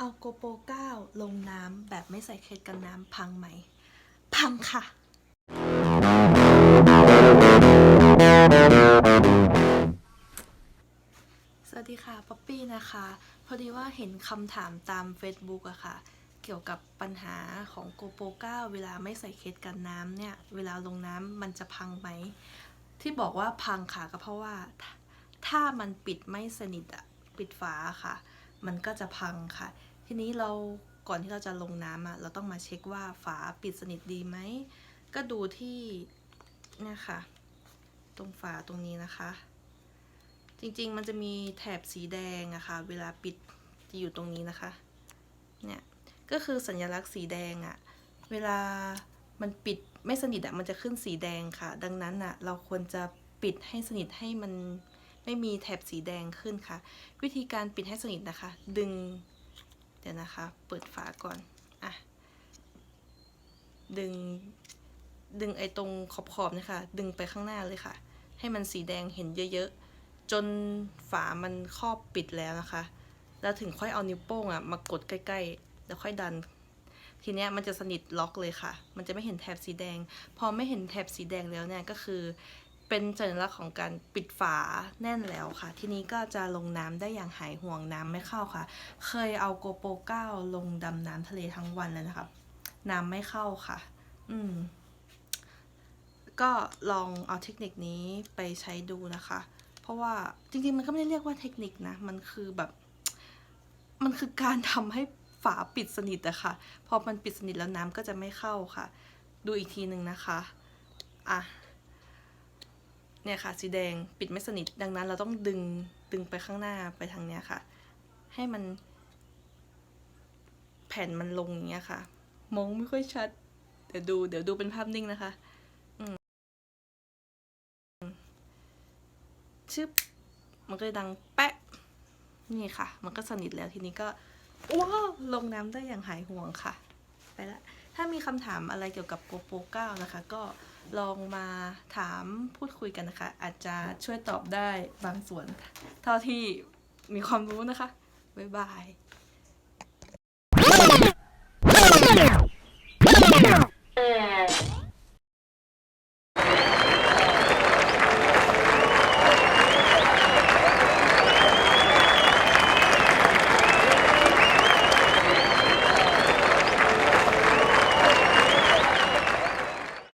เอาโกโป9ลงน้ำแบบไม่ใส่เคสกันน้ำพังไหม พังค่ะ สวัสดีค่ะ ป๊อปปี้นะคะ พอดีว่าเห็นคำถามตาม Facebook อะค่ะ เกี่ยวกับปัญหาของโกโป9เวลาไม่ใส่เคสกันน้ำเนี่ย เวลาลงน้ำมันจะพังไหม ที่บอกว่าพังค่ะก็เพราะว่า ถ้ามันปิดไม่สนิทอะปิดฝาค่ะ มันก็จะพังค่ะ ทีนี้เราก่อนที่เราจะลงน้ำอะเราต้องมาเช็คว่าฝาปิดสนิทดีไหม ก็ดูที่เนี่ยค่ะ ตรงฝาตรงนี้นะคะ จริงๆมันจะมีแถบสีแดงอะค่ะ เวลาปิดจะอยู่ตรงนี้นะคะ เนี่ย ก็คือสัญลักษณ์สีแดงอะเวลามันปิดไม่สนิทอะมันจะขึ้นสีแดงค่ะ ดังนั้นอะเราควรจะปิดให้สนิทให้มัน ไม่มีแถบสีแดงขึ้นค่ะ วิธีการปิดให้สนิทนะคะ ดึง เดี๋ยวนะคะ เปิดฝาก่อนอะดึง ดึงไอ้ตรงขอบๆนะคะดึงไปข้างหน้าเลยค่ะ ให้มันสีแดงเห็นเยอะๆ จนฝามันครอบปิดแล้วนะคะ แล้วถึงค่อยเอานิ้วโป้งอะมากดใกล้ๆ แล้วค่อยดันทีเนี้ยมันจะสนิทล็อกเลยค่ะ มันจะไม่เห็นแถบสีแดง พอไม่เห็นแถบสีแดงแล้วเนี่ยก็คือ เป็นสัญลักษณ์ของการปิดฝาแน่นแล้วค่ะ ทีนี้ก็จะลงน้ำได้อย่างหายห่วงน้ำไม่เข้าค่ะ เคยเอาโกโป9ลงดำน้ำทะเลทั้งวันเลยนะคะน้ำไม่เข้าค่ะ อืม ก็ลองเอาเทคนิคนี้ไปใช้ดูนะคะ เพราะว่าจริงๆ มันก็ไม่ได้เรียกว่าเทคนิคนะ มันคือแบบ มันคือการทำให้ฝาปิดสนิทอะค่ะ พอมันปิดสนิทแล้วน้ำก็จะไม่เข้าค่ะ ดูอีกทีหนึ่งนะคะ อะ เนี่ยค่ะ สีแดงปิดไม่สนิทดังนั้นเราต้องดึงดึงไปข้างหน้าไปทางเนี้ยค่ะ ให้มัน แผ่นมันลงอย่างเงี้ยค่ะ มองไม่ค่อยชัด เดี๋ยวดูเดี๋ยวดูเป็นภาพนิ่งนะคะชึบมันก็ดังแปะนี่ค่ะ มันก็สนิทแล้วทีนี้ก็ว้าวลงน้ำได้อย่างหายห่วงค่ะ ไปละ ถ้ามีคำถามอะไรเกี่ยวกับโกโป9นะคะ ก็ ลองมาถามพูดคุยกันนะคะ อาจจะช่วยตอบได้บางส่วน เท่าที่มีความรู้นะคะ บ๊ายบาย